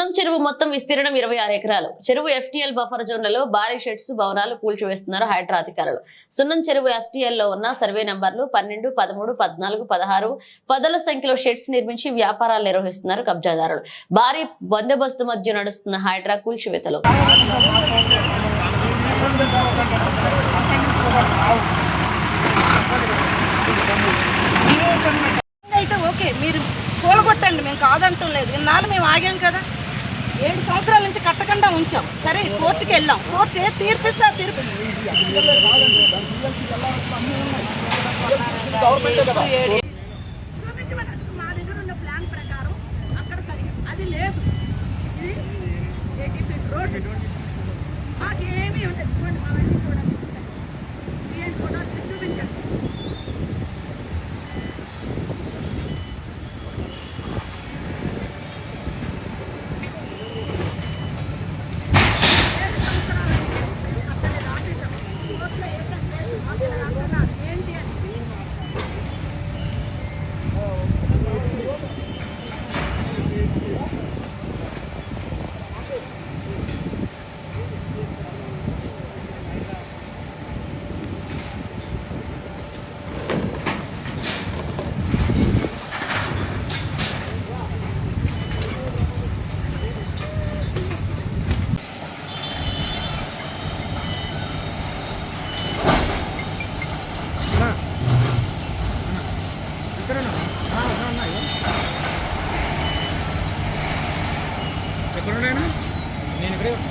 సున్నం చెరువు మొత్తం విస్తీర్ణం ఇరవై ఆరు ఎకరాలు. చెరువు ఎఫ్టీఎల్ బఫర్ జోన్లలో భారీ షెడ్స్ భవనాలు కూల్చివేస్తున్నారు హైడ్రా అధికారులు. సున్నం చెరువు ఎఫ్టీఎల్లో ఉన్న సర్వే నంబర్లు పన్నెండు పదమూడు పద్నాలుగు పదహారు పదల సంఖ్యలో షెడ్స్ నిర్మించి వ్యాపారాలు నిర్వహిస్తున్నారు కబ్జాదారులు. భారీ బందోబస్తు మధ్య నడుస్తున్న హైడ్రా కూల్చివేతలు. అయితే ఓకే మీరు కూలగొట్టండి మేము కాదంటం లేదు. ఇన్నాళ్ళు మేము ఆగాం కదా. ఏడు సంవత్సరాల నుంచి కట్టకుండా ఉంచాం. సరే కోర్టుకి వెళ్ళాం. కోర్టు ఏ తీర్పిస్తా తీర్పు? చూపించమని ఎక్కడున్నాయన నేను ఇక్కడే ఉన్నా.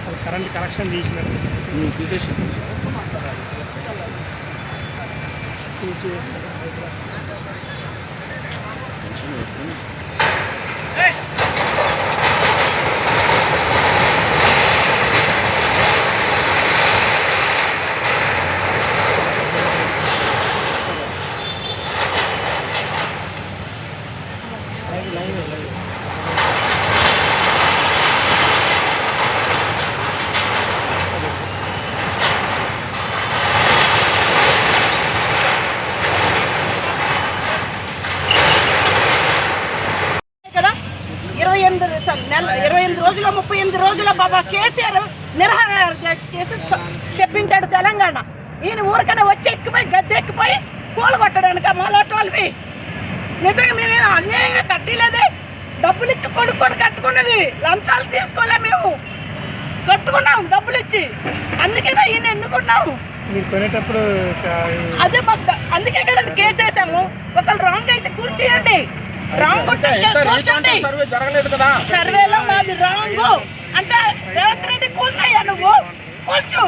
అది కరెంట్ కనెక్షన్ తీసినట్టు తీసేసి కదా ఇరవై ఎనిమిది సం- నెల ఇరవై ఎనిమిది రోజుల ముప్పై ఎనిమిది రోజుల బాబా కేసీఆర్ నిరహార చేసి తెప్పించాడు తెలంగాణ. ఈయన ఊరికనే వచ్చి ఎక్కిపోయి గద్దె ఎక్కిపోయి పూలు కొట్టడానికి? మాలాంటి వాళ్ళవి. నిజంగా మేము అన్యాయంగా కట్టలేదే? డబ్బులు ఇచ్చి కొనుక్కొని కట్టుకున్నది. లంచాలు తీసుకోలే మేము. కట్టుకున్నాం డబ్బులు ఇచ్చి అందుకేనా ఈయన ఎన్నుకున్నాము అదే మాకు అందుకే కదా కేసు వేసాము. ఒకళ్ళు రాంగ్ అయితే కూర్చేయండి రాంగ్ సర్వే జరగలేదు కదా. సర్వేలో మాది రాంగ్. అంటే రేవంత్ రెడ్డి కూల్చయ్యా నువ్వు? కూల్చు.